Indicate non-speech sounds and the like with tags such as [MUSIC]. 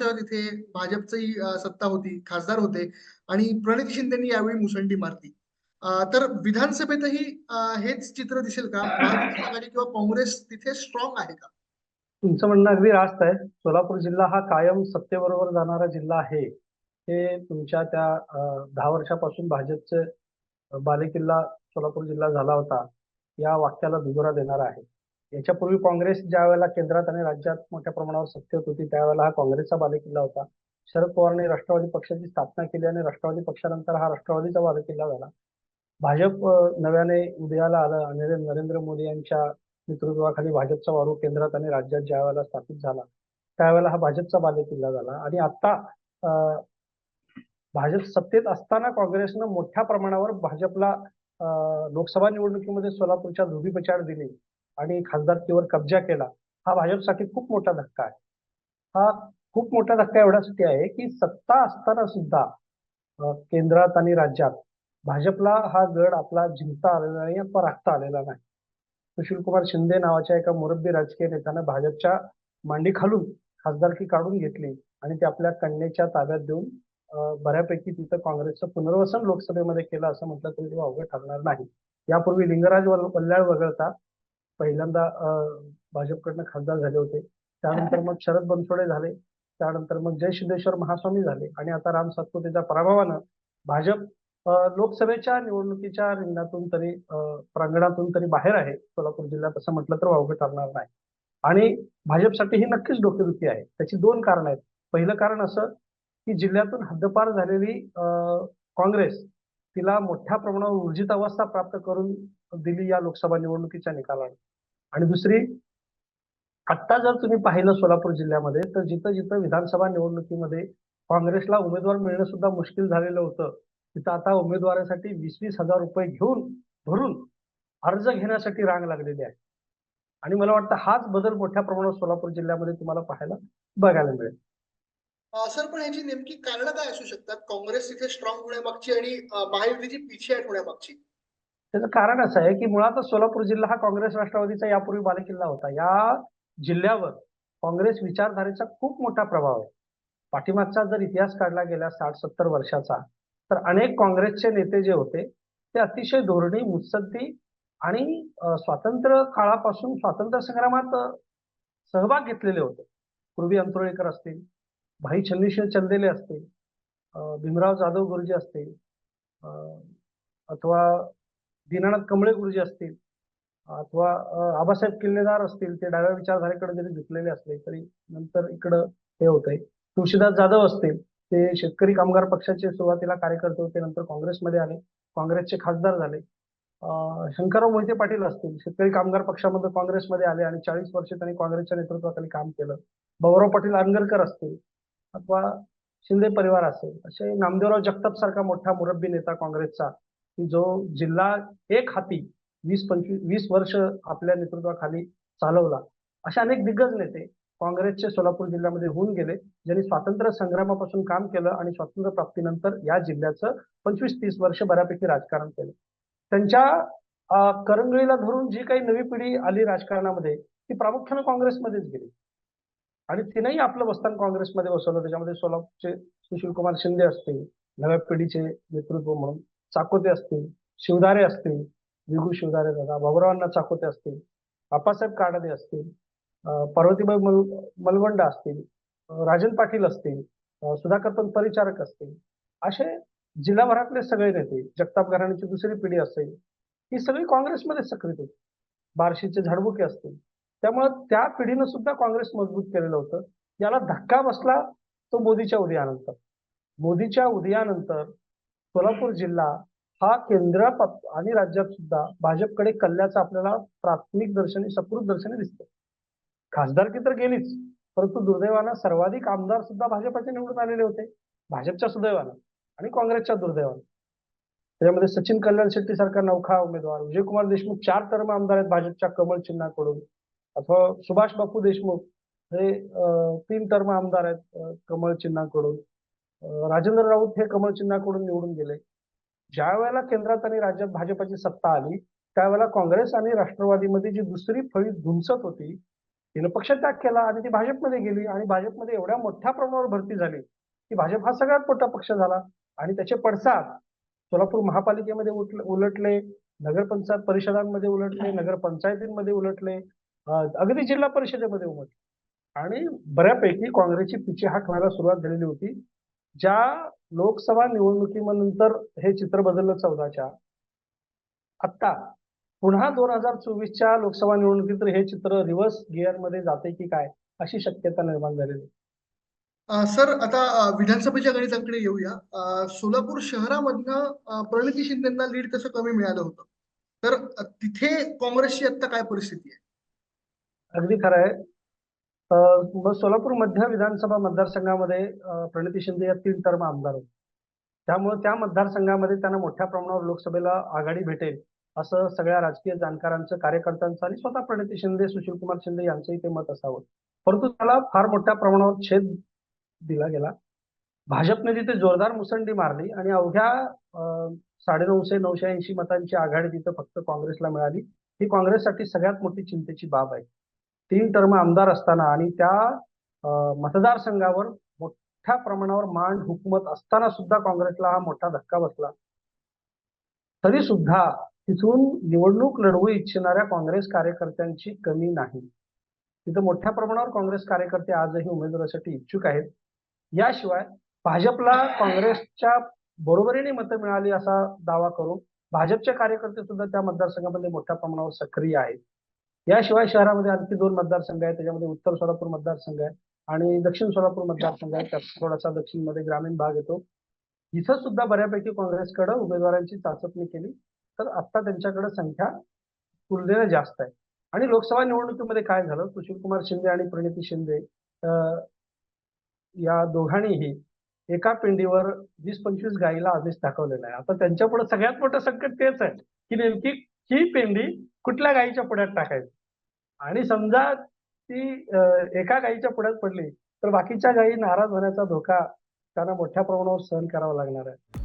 वर्ष तिथे भाजपची सत्ता होती खासदार होते आणि प्रणित शिंदेनी यावेळी मुसंडी मारली. तर विधानसभेतही हेच चित्र दिसेल का? आघाडी किंवा काँग्रेस तिथे स्ट्रॉंग आहे का? तुमचं म्हणणं अगदी रास्त आहे. सोलापूर जिल्हा हा कायम सत्तेबरोबर जाणारा जिल्हा आहे. हे तुमच्या त्या दहा वर्षापासून भाजपचे बालेकिल्ला सोलापूर जिल्हा झाला होता. या वाक्याला दुजोरा देणार आहे. याच्यापूर्वी काँग्रेस ज्या वेळेला केंद्रात आणि राज्यात मोठ्या प्रमाणावर सत्तेत होती त्यावेळेला हा काँग्रेसचा बालेकिल्ला होता. शरद पवारांनी राष्ट्रवादी पक्षाची स्थापना केली आणि राष्ट्रवादी पक्षानंतर हा राष्ट्रवादीचा बालेकिल्ला झाला. भाजप नव्याने उदयाला आलं आणि नरेंद्र मोदी यांच्या नेतृत्वाखाली भाजपचा वारू केंद्रात आणि राज्यात ज्या वेळेला स्थापित झाला त्यावेळेला हा भाजपचा बालेकिल्ला झाला. आणि आता भाजप सत्तेत असताना काँग्रेसनं मोठ्या प्रमाणावर भाजपला लोकसभा निवडणुकीमध्ये सोलापूरच्या धुबीपचार दिली. आणि खासदारकीवर कब्जा केला हा भाजपसाठी खूप मोठा धक्का आहे. हा खूप मोठा धक्का एवढ्यासाठी आहे की सत्ता असताना सुद्धा केंद्रात आणि राज्यात भाजपला हा गड आपला जिंकता आलेला नाही अथवा राखता आलेला नाही. सुशील कुमार शिंदे नावाच्या एका मुरब्बी राजकीय नेत्यानं भाजपच्या मांडी खालून खासदारकी काढून घेतली आणि ते आपल्या कन्येच्या ताब्यात देऊन बऱ्यापैकी तिथं काँग्रेसचं पुनर्वसन लोकसभेमध्ये केलं असं म्हटलं तरी ते अवघड ठरणार नाही. यापूर्वी लिंगराज वल्ल्याळ वगळता पहिल्यांदा अं, भाजपकडनं खासदार झाले होते. त्यानंतर मग [LAUGHS] शरद बनसोडे झाले. त्यानंतर मग जय सिद्धेश्वर महास्वामी झाले. आणि आता राम सातपुतेच्या पराभवानं भाजप लोकसभेच्या निवडणुकीच्या रिंगणातून तरी प्रांगणातून तरी बाहेर आहे. सोलापूर जिल्ह्यात असं म्हटलं तर वावगं ठरणार नाही. आणि भाजपसाठी ही नक्कीच डोकेदुखी आहे. त्याची दोन कारण आहेत. पहिलं कारण असं की जिल्ह्यातून हद्दपार झालेली काँग्रेस तिला मोठ्या प्रमाणावर ऊर्जित अवस्था प्राप्त करून दिली या लोकसभा निवडणुकीच्या निकालाने. आणि दुसरी आत्ता जर तुम्ही पाहिलं सोलापूर जिल्ह्यामध्ये तर जिथं जिथं विधानसभा निवडणुकीमध्ये काँग्रेसला उमेदवार मिळणं सुद्धा मुश्किल झालेलं होतं तिथं आता उमेदवारासाठी वीस वीस हजार रुपये घेऊन भरून अर्ज घेण्यासाठी रांग लागलेली आहे. आणि मला वाटतं हाच बदल मोठ्या प्रमाणात सोलापूर जिल्ह्यामध्ये तुम्हाला पाहायला बघायला मिळेल. सर पण याची नेमकी कारण काय असू शकतात? काँग्रेस तिथे स्ट्रॉंग होण्यामागची आणि अं, महायुतीची पिछेहाट होण्यामागची. त्याचं कारण असं आहे की मुळातच सोलापूर जिल्हा हा काँग्रेस राष्ट्रवादीचा यापूर्वी बालेकिल्ला होता. या जिल्ह्यावर काँग्रेस विचारधारेचा खूप मोठा प्रभाव आहे. पाठीमागचा जर इतिहास काढला गेला साठ सत्तर वर्षाचा तर अनेक काँग्रेसचे नेते जे होते ते अतिशय धोरणी मुत्सद्दी आणि स्वातंत्र्य काळापासून स्वातंत्र्य संग्रामात सहभाग घेतलेले होते. पूर्वी अंतुळेकर असतील भाई छन्नीशिव चंदेले असतील भीमराव जाधव गुरुजी असतील अथवा दीनानाथ कमळे गुरुजी असतील अथवा आबासाहेब किल्लेदार असतील ते डाव्या विचारधारेकडे जरी झुकलेले असले तरी नंतर इकडं हे होतंय. तुळशीदास जाधव असतील ते शेतकरी कामगार पक्षाचे सुरुवातीला कार्यकर्ते होते नंतर काँग्रेसमध्ये आले काँग्रेसचे खासदार झाले. शंकरराव मोहिते पाटील असतील शेतकरी कामगार पक्षामध्ये काँग्रेसमध्ये आले आणि चाळीस वर्ष त्यांनी काँग्रेसच्या नेतृत्वाखाली काम केलं. भाऊराव पाटील आनगरकर असतील अथवा शिंदे परिवार असेल असे नामदेवराव जगताप सारखा मोठा मुरब्बी नेता काँग्रेसचा की जो जिल्हा एक हाती वीस पंचवीस वीस वर्ष आपल्या नेतृत्वाखाली चालवला असे अनेक दिग्गज नेते काँग्रेसचे सोलापूर जिल्ह्यामध्ये होऊन गेले ज्यांनी स्वातंत्र्य संग्रामापासून काम केलं आणि स्वातंत्र्य प्राप्तीनंतर या जिल्ह्याचं पंचवीस तीस वर्ष बऱ्यापैकी राजकारण केलं. त्यांच्या करंगळीला धरून जी काही नवी पिढी आली राजकारणामध्ये ती प्रामुख्यानं काँग्रेसमध्येच गेली. आणि तिनेही आपलं बस्तान काँग्रेसमध्ये बसवलं त्याच्यामध्ये सोलापूरचे सुशील कुमार शिंदे असतील नव्या पिढीचे नेतृत्व म्हणून. चाकोते असतील शिवधारे असतील विगू शिवधारे दादा बाबुरावांना चाकोते असतील आप्पासाहेब काडदे असतील पार्वतीबाई मल मलवंड असतील राजन पाटील असतील अं, सुधाकर पंत परिचारक असतील असे जिल्हाभरातले सगळे नेते जगताप घराण्याची दुसरी पिढी असेल ही सगळी काँग्रेसमध्ये सक्रिय होती. बार्शीचे झाडबुके असतील. त्यामुळं त्या पिढीनं सुद्धा काँग्रेस मजबूत केलेलं होतं. याला धक्का बसला तो मोदीच्या उदयानंतर. मोदीच्या उदयानंतर सोलापूर जिल्हा हा केंद्र आणि राज्यात सुद्धा भाजपकडे कल्ल्याचं आपल्याला प्राथमिक दर्शनी सकृत दर्शनी दिसतं खासदारकी तर गेलीच परंतु दुर्दैवानं सर्वाधिक आमदार सुद्धा भाजपचे निवडून आलेले होते. भाजपच्या सुदैवानं आणि काँग्रेसच्या दुर्दैवानं. त्याच्यामध्ये सचिन कल्याण शेट्टी सारखा नौखा उमेदवार विजयकुमार देशमुख चार टर्म आमदार आहेत भाजपच्या कमल चिन्हाकडून अथवा सुभाष बापू देशमुख हे तीन टर्म आमदार आहेत कमल कमळ चिन्हाकडून. राजेंद्र राऊत हे कमळचिन्हाकडून निवडून गेले. ज्या वेळेला केंद्रात आणि राज्यात भाजपची सत्ता आली त्यावेळेला काँग्रेस आणि राष्ट्रवादीमध्ये जी दुसरी फळी धुमसत होती तिनं पक्षत्याग केला आणि ती भाजपमध्ये गेली आणि भाजपमध्ये एवढ्या मोठ्या प्रमाणावर भरती झाली की भाजप हा सगळ्यात मोठा पक्ष झाला आणि त्याचे पडसाद सोलापूर महापालिकेमध्ये उलटले नगरपंचायत परिषदांमध्ये उलटले नगरपंचायतींमध्ये उलटले अगदी जिल्हा परिषदेमध्ये उमटले आणि बऱ्यापैकी काँग्रेसची पिछेहाट व्हायला सुरुवात झालेली होती. ज्या लोकसभा निवडणुकीनंतर हे चित्र बदललं चौदाच्या आता पुन्हा दोन हजार चोवीसच्या लोकसभा निवडणुकीत तर हे चित्र रिव्हर्स गिअरमध्ये जाते की काय अशी शक्यता निर्माण झालेली सर आता विधानसभेच्या गणिताकडे येऊया. सोलापूर शहरामधनं प्रणिती शिंदेना लीड कसं कमी मिळालं होतं? तर तिथे काँग्रेसची आता काय परिस्थिती आहे? अगदी खरं आहे. सोलापूर मध्य विधानसभा मतदारसंघामध्ये प्रणिती शिंदे या तीन टर्म आमदार होते. त्यामुळे त्या मतदारसंघामध्ये त्यांना मोठ्या प्रमाणावर लोकसभेला आघाडी भेटेल असं सगळ्या राजकीय जाणकारांचं कार्यकर्त्यांचं आणि स्वतः प्रणिती शिंदे सुशीलकुमार शिंदे यांचंही ते मत असावं. परंतु त्याला फार मोठ्या प्रमाणावर छेद दिला गेला. भाजपने तिथे जोरदार मुसंडी मारली आणि अवघ्या साडेनऊशे नऊशे ऐंशी मतांची आघाडी तिथं फक्त काँग्रेसला मिळाली. ही काँग्रेससाठी सगळ्यात मोठी चिंतेची बाब आहे. तीन टर्म आमदार असताना आणि त्या मतदारसंघावर मोठ्या प्रमाणावर मांड हुकूमत असताना सुद्धा काँग्रेसला हा मोठा धक्का बसला. तरी सुद्धा तिथून निवडणूक लढवू इच्छिणाऱ्या काँग्रेस कार्यकर्त्यांची कमी नाही. तिथं मोठ्या प्रमाणावर काँग्रेस कार्यकर्ते आजही उमेदवारासाठी इच्छुक आहेत. याशिवाय भाजपला काँग्रेसच्या बरोबरीने मतं मिळाली असा दावा करून भाजपचे कार्यकर्ते सुद्धा त्या मतदारसंघामध्ये मोठ्या प्रमाणावर सक्रिय आहेत. याशिवाय शहरामध्ये आणखी दोन मतदारसंघ आहेत. त्याच्यामध्ये उत्तर सोलापूर मतदारसंघ आहे आणि दक्षिण सोलापूर मतदारसंघ आहे. त्यात थोडासा दक्षिणमध्ये ग्रामीण भाग येतो. इथं सुद्धा बऱ्यापैकी काँग्रेसकडे उमेदवारांची चाचपणी केली. तर आता त्यांच्याकडे संख्या तुलनेने जास्त आहे. आणि लोकसभा निवडणुकीमध्ये काय झालं? सुशीलकुमार शिंदे आणि प्रणिती शिंदे या दोघांनीही एका पिंडीवर वीस पंचवीस गायीला आदेश दाखवलेला आहे. आता त्यांच्या पुढे सगळ्यात मोठं संकट तेच आहे की नेमकी ही पेंडी कुठल्या गायीच्या पुढ्यात टाकायचं? आणि समजा ती एका गायीच्या पुढ्यात पडली तर बाकीच्या गायी नाराज होण्याचा धोका त्यांना मोठ्या प्रमाणावर सहन करावा लागणार आहे.